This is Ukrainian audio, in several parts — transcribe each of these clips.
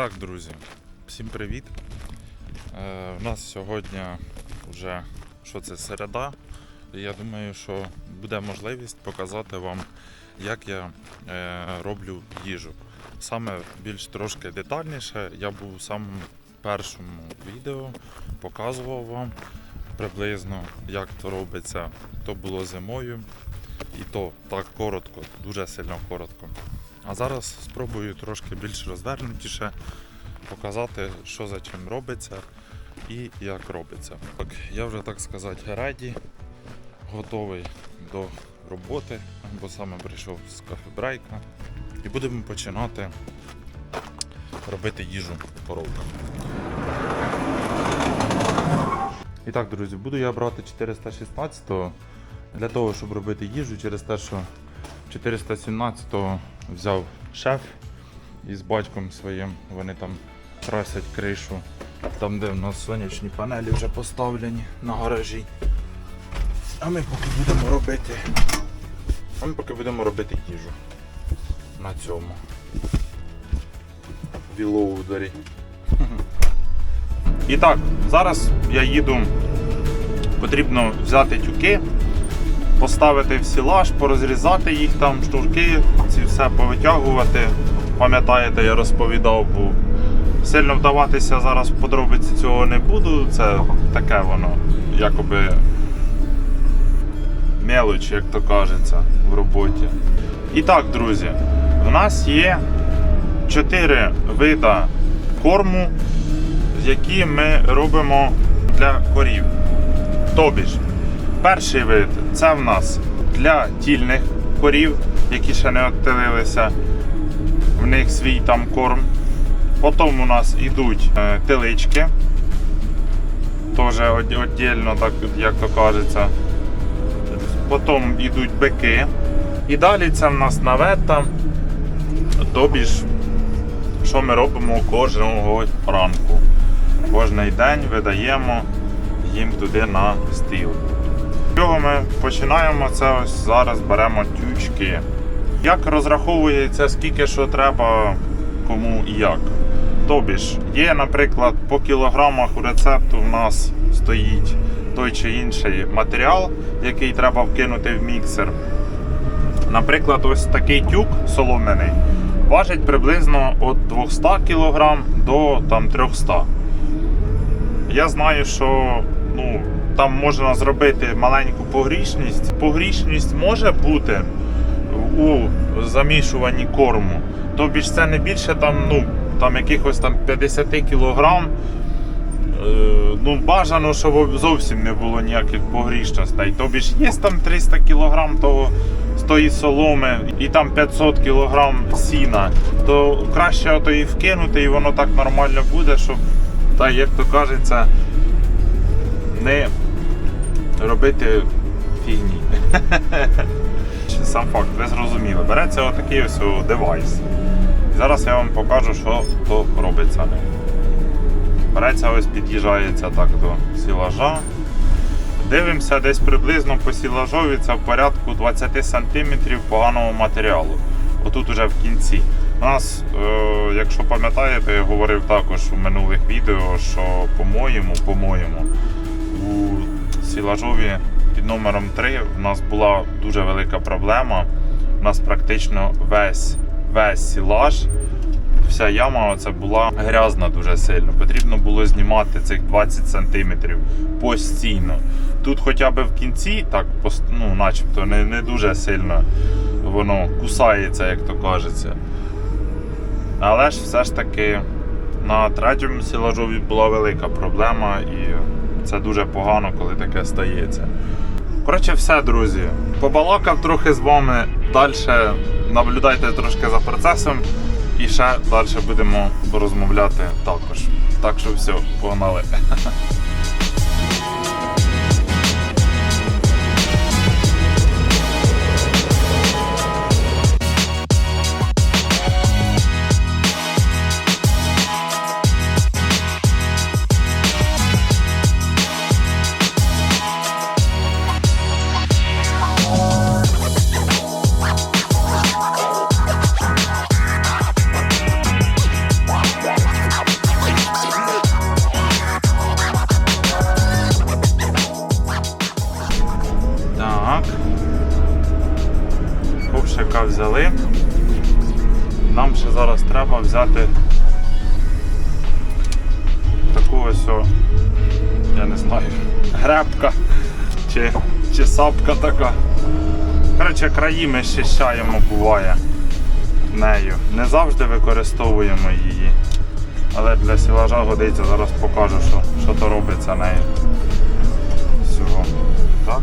Так, друзі, всім привіт. Е, у нас сьогодні вже що це середа. Я думаю, що буде можливість показати вам, як я е, роблю їжу. Саме більш трошки детальніше. Я був в самому першому відео, показував вам приблизно, як то робиться. То було зимою, і то так коротко, дуже сильно коротко. А зараз спробую трошки більш розвернутіше показати, що за чим робиться і як робиться. Так, я вже так сказати реді, готовий до роботи, бо саме прийшов з кафебрейка. І будемо починати робити їжу коровкам. І так, друзі, буду я брати 416 для того, щоб робити їжу через те, що 417-го взяв шеф із батьком своїм. Вони там красять кришу. Там, де в нас сонячні панелі вже поставлені на гаражі. А ми поки будемо робити. А ми поки будемо робити їжу. На цьому. Вілоударі. І так, зараз я їду. Потрібно взяти тюки, поставити в сілаж, порозрізати їх там, шнурки, ці все повитягувати. Пам'ятаєте, я розповідав, був. Сильно вдаватися зараз в подробиці цього не буду. Це таке воно, якоби мелоч, як то кажеться, в роботі. І так, друзі, в нас є чотири вида корму, які ми робимо для корів. Тобі ж, перший вид це в нас для тільних корів, які ще не оттелилися. В них свій там корм. Потім у нас йдуть е, телички. Теж віддільно, так як то кажеться. Потім йдуть бики. І далі це в нас навета. Тобі ж, що ми робимо кожного ранку. Кожний день видаємо їм туди на стіл. Чого ми починаємо? Це ось зараз беремо тючки. Як розраховується, скільки що треба, кому і як. Тобі ж, є, наприклад, по кілограмах у рецепту в нас стоїть той чи інший матеріал, який треба вкинути в міксер. Наприклад, ось такий тюк солом'яний важить приблизно від 200 кг до там, 300 Я знаю, що ну, там можна зробити маленьку погрішність. Погрішність може бути у замішуванні корму. Тобі ж це не більше там, ну, там якихось там 50 кг. Ну, бажано, щоб зовсім не було ніяких погрішностей. Тобі ж є там 300 кг того з тої соломи і там 500 кг сіна, то краще ото і вкинути, і воно так нормально буде, щоб, так як то кажеться, не робити фігні. Сам факт, ви зрозуміли. Береться отакий ось девайс. Зараз я вам покажу, що то робиться. Береться ось під'їжджається так до сілажа. Дивимося десь приблизно по сілажові це в порядку 20 см поганого матеріалу. Отут уже в кінці. У нас, е, якщо пам'ятаєте, я говорив також у минулих відео, що по-моєму, по-моєму, у сілажові під номером 3 у нас була дуже велика проблема. У нас практично весь, весь сілаж вся яма оця була грязна дуже сильно. Потрібно було знімати цих 20 см постійно. Тут хоча б в кінці, так, ну, начебто не, не дуже сильно воно кусається, як то кажеться. Але ж все ж таки на третьому сілажові була велика проблема, і це дуже погано, коли таке стається. Коротше, все, друзі. Побалакав трохи з вами. Далі наблюдайте трошки за процесом. І ще далі будемо розмовляти також. Так що все, погнали. Нам ще зараз треба взяти таку ось, я не знаю, гребка чи, чи сапка така. Коротше, краї ми щищаємо, буває нею. Не завжди використовуємо її. Але для сілажа годиться, зараз покажу, що, що то робиться нею. Всього. Так.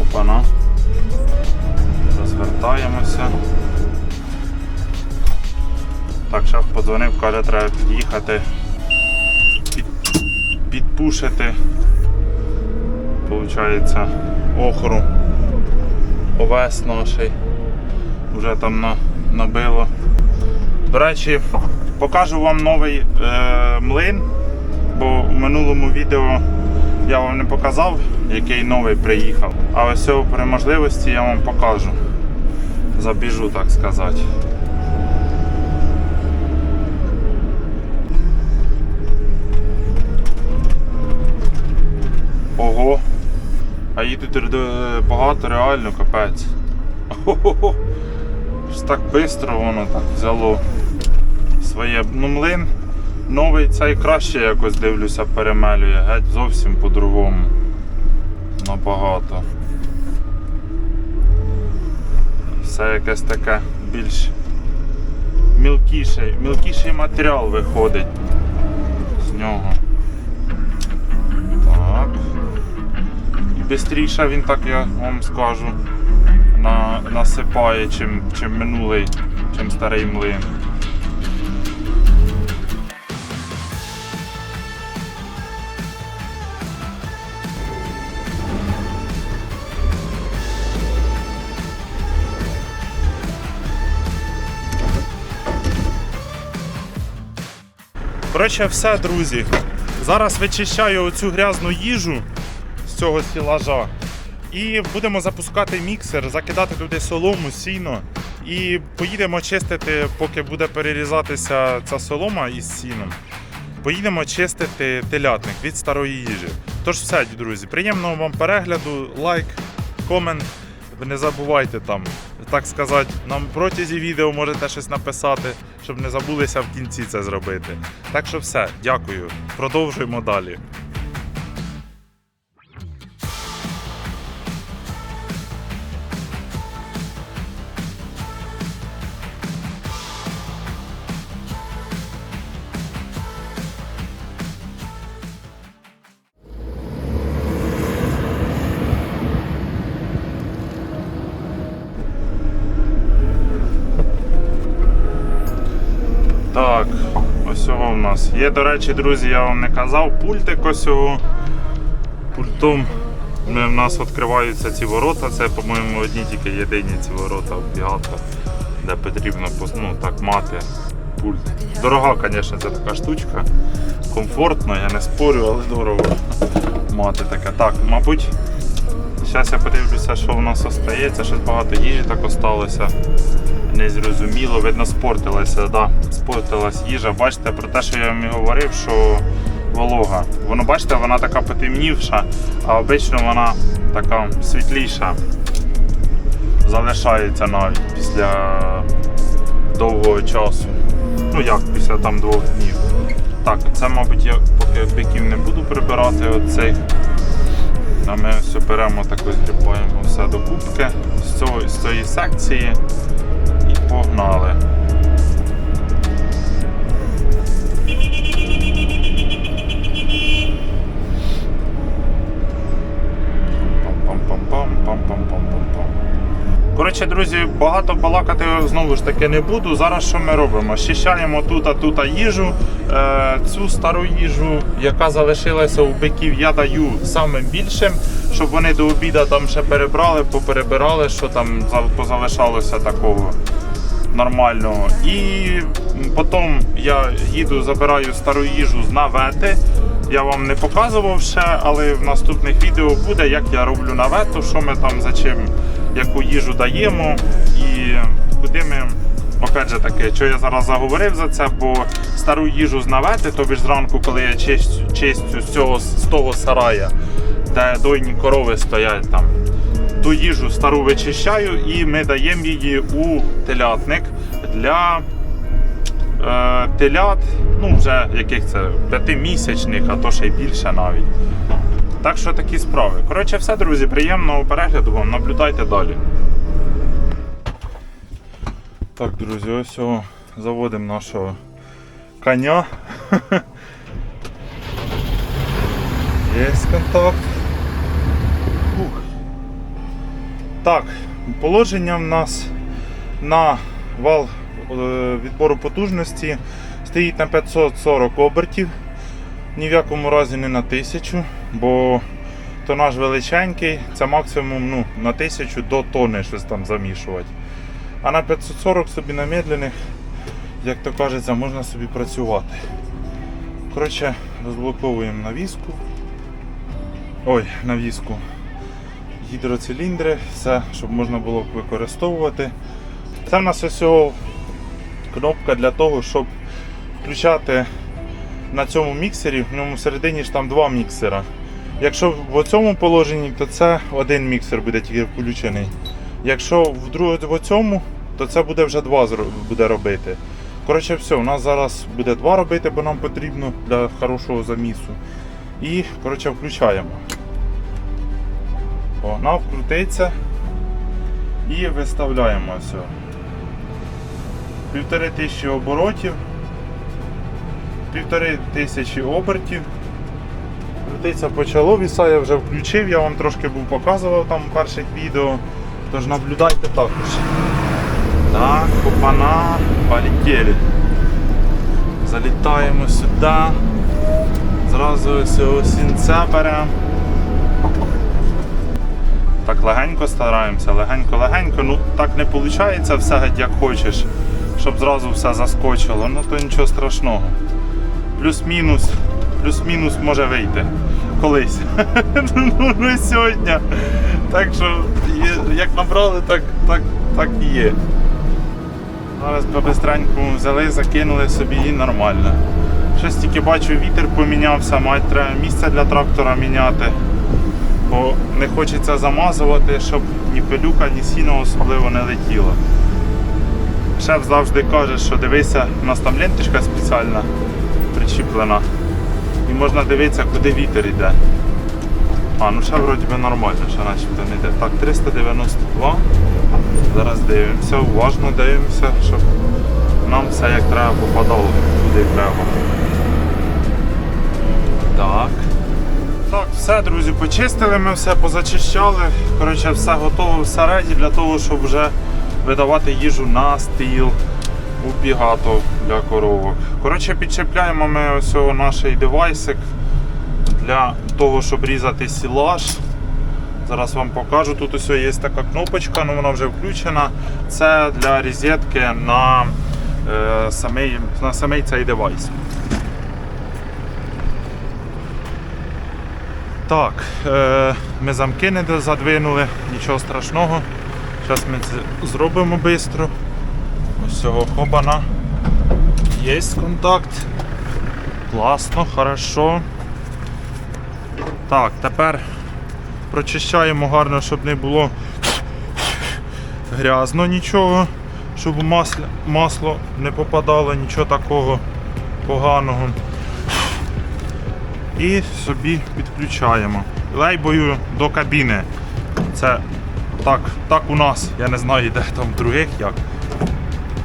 Опана. Розвертаємося. Так, шеф подзвонив, каже, треба під'їхати, під, підпушити. Получається, охру. Овес наший. Вже там на, набило. До речі, покажу вам новий е, млин, бо в минулому відео я вам не показав, який новий приїхав. А ось при можливості я вам покажу. Забіжу, так сказати. Ого. А їх тут багато реально капець. Ого. Ж Так швидко воно так взяло своє. Ну, млин новий цей краще якось дивлюся, перемелює, геть зовсім по-другому. Набагато. Все якесь таке більш мілкіший, мілкіший матеріал виходить з нього. Швидше він так, я вам скажу, на, насипає, чим, чим минулий, чим старий млин. Коротше, все, друзі. Зараз вичищаю оцю грязну їжу цього стілажа. І будемо запускати міксер, закидати туди солому, сіно. І поїдемо чистити, поки буде перерізатися ця солома із сіном. Поїдемо чистити телятник від старої їжі. Тож все, друзі, приємного вам перегляду, лайк, комент. Ви не забувайте там, так сказати, нам протязі відео можете щось написати, щоб не забулися в кінці це зробити. Так що все, дякую. Продовжуємо далі. Нас. Є, до речі, друзі, я вам не казав, пультик ось цього. Пультом в нас відкриваються ці ворота. Це, по-моєму, одні тільки єдині ці ворота в пігатках, де потрібно ну, так, мати пульт. Дорога, звісно, це така штучка. Комфортно, я не спорю, але дорого мати таке. Так, мабуть, зараз я подивлюся, що в нас остається. Щось багато їжі так осталося незрозуміло, видно, спортилася, да, спортилась їжа. Бачите, про те, що я вам і говорив, що волога. Воно, бачите, вона така потемнівша, а обично вона така світліша. Залишається навіть після довгого часу. Ну як, після там двох днів. Так, це, мабуть, я поки биків не буду прибирати оцей. А ми все беремо так ось все до кубки з, цього, з цієї секції погнали. Коротше, друзі, багато балакати знову ж таки не буду. Зараз що ми робимо? Щищаємо тут, а тут їжу. Е, цю стару їжу, яка залишилася у биків, я даю самим більшим, щоб вони до обіду там ще перебрали, поперебирали, що там позалишалося такого нормального. І потім я їду, забираю стару їжу з навети. Я вам не показував ще, але в наступних відео буде, як я роблю навету, що ми там за чим, яку їжу даємо і куди ми. Опять же таки, що я зараз заговорив за це, бо стару їжу з навети, тобі ж зранку, коли я чистю, чистю з цього з того сарая, де дойні корови стоять там, ту їжу стару вичищаю і ми даємо її у телятник для е, телят, ну вже яких це п'ятимісячних, а то ще й більше навіть. Так що такі справи. Коротше, все, друзі, приємного перегляду вам, наблюдайте далі. Так, друзі, ось о, заводимо нашого коня. Є контакт. Так, положення в нас на вал е, відбору потужності стоїть на 540 обертів, ні в якому разі не на 1000, бо тонаж величенький, це максимум ну, на 1000 до тони щось там замішувати. А на 540 собі на медленних, як то кажеться, можна собі працювати. Коротше, розблоковуємо навіску. Ой, навіску. Гідроциліндри, все, щоб можна було використовувати. Це в нас ось кнопка для того, щоб включати на цьому міксері, в ньому всередині ж там два міксера. Якщо в цьому положенні, то це один міксер буде тільки включений. Якщо в друг- в цьому, то це буде вже два буде робити. Коротше, все, у нас зараз буде два робити, бо нам потрібно для хорошого замісу. І коротше, включаємо. Вона вкрутиться і виставляємо все. Півтори тисячі оборотів, півтори тисячі обертів. Крутиться почало, віса я вже включив, я вам трошки був показував там в перших відео. Тож наблюдайте також. Так, опана, полетіли. Залітаємо сюди. Зразу ось осінця беремо. Так легенько стараємося, легенько-легенько. Ну так не виходить все геть як хочеш, щоб зразу все заскочило, ну то нічого страшного. Плюс-мінус, плюс-мінус може вийти. Колись. ну не сьогодні. Так що як набрали, так, так, так і є. Зараз побистреньку взяли, закинули собі і нормально. Щось тільки бачу, вітер помінявся, мать треба місце для трактора міняти. Бо не хочеться замазувати, щоб ні пилюка, ні сіно особливо не летіло. Шеф завжди каже, що дивися, у нас там ленточка спеціальна причіплена. І можна дивитися, куди вітер йде. А, ну ще вроді би нормально, ще начебто не йде. Так, 392. Зараз дивимося, уважно дивимося, щоб нам все як треба попадало, куди треба. Так. Так, все, друзі, почистили ми все, позачищали. Коротше, все готово всередині для того, щоб вже видавати їжу на стіл у пігато для коровок. Коротше, підчепляємо ми ось наш девайсик для того, щоб різати сілаж. Зараз вам покажу. Тут ось є така кнопочка, ну вона вже включена. Це для розетки на, е, самий, на самий цей девайс. Так, е, ми замки не задвинули, нічого страшного. Зараз ми це зробимо швидко. Ось цього хобана. Є контакт. Класно, хорошо. Так, тепер прочищаємо гарно, щоб не було грязно нічого, щоб масло, масло не попадало, нічого такого поганого. І собі підключаємо. Лейбою до кабіни. Це так, так у нас, я не знаю, де там других як.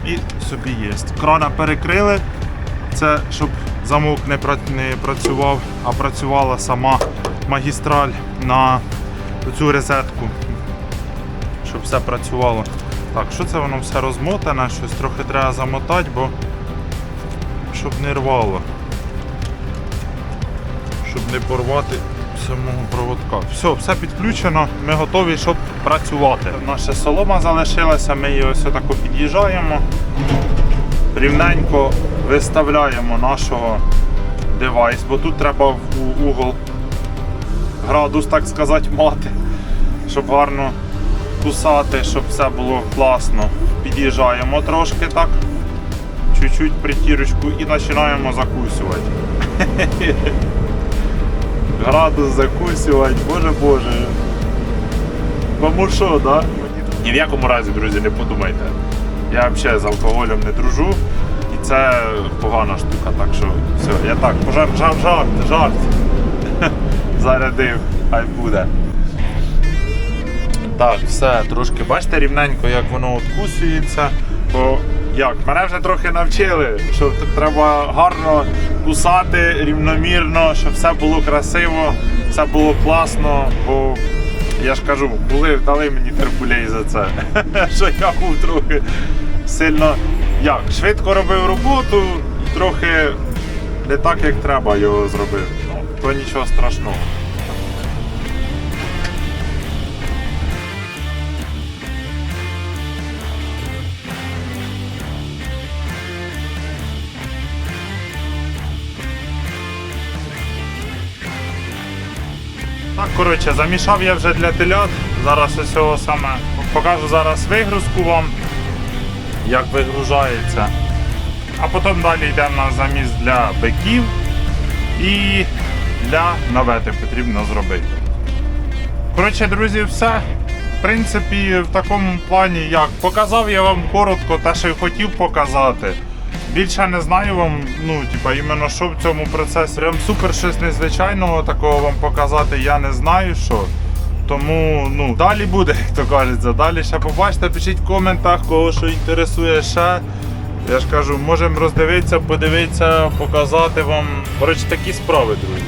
І собі є. Крана перекрили. Це щоб замок не, працював, а працювала сама магістраль на цю розетку. Щоб все працювало. Так, що це воно все розмотане, щось трохи треба замотати, бо щоб не рвало. Щоб не порвати самого проводка. Все, все підключено, ми готові, щоб працювати. Наша солома залишилася, ми її ось тако під'їжджаємо. Рівненько виставляємо нашого девайс, бо тут треба в угол градус, так сказати, мати, щоб гарно кусати, щоб все було класно. Під'їжджаємо трошки так, чуть-чуть притірочку і починаємо закусувати. Градус закусувати, боже боже. Кому що, да? Ні в якому разі, друзі, не подумайте. Я взагалі з алкоголем не дружу. І це погана штука, так що все. Я так, пожар, жарт, жарт, жарт. Зарядив, хай буде. Так, все, трошки бачите рівненько, як воно откусується. Як, мене вже трохи навчили, що треба гарно кусати рівномірно, щоб все було красиво, все було класно. Бо я ж кажу, були, дали мені терпулей за це. що я був трохи сильно як, швидко робив роботу, трохи не так, як треба його зробив. Ну, то нічого страшного. Коротше, замішав я вже для телят. Зараз ось цього саме покажу зараз вигрузку вам, як вигружається. А потім далі йде в нас заміс для биків і для навети потрібно зробити. Коротше, друзі, все. В принципі, в такому плані, як показав я вам коротко те, що й хотів показати. Більше не знаю вам, ну, типа, іменно що в цьому процесі. Прям супер щось незвичайного такого вам показати, я не знаю що. Тому ну, далі буде, як то кажеться. Далі ще побачите, пишіть в коментах, кого що інтересує ще. Я ж кажу, можемо роздивитися, подивитися, показати вам. Коротше, такі справи, друзі.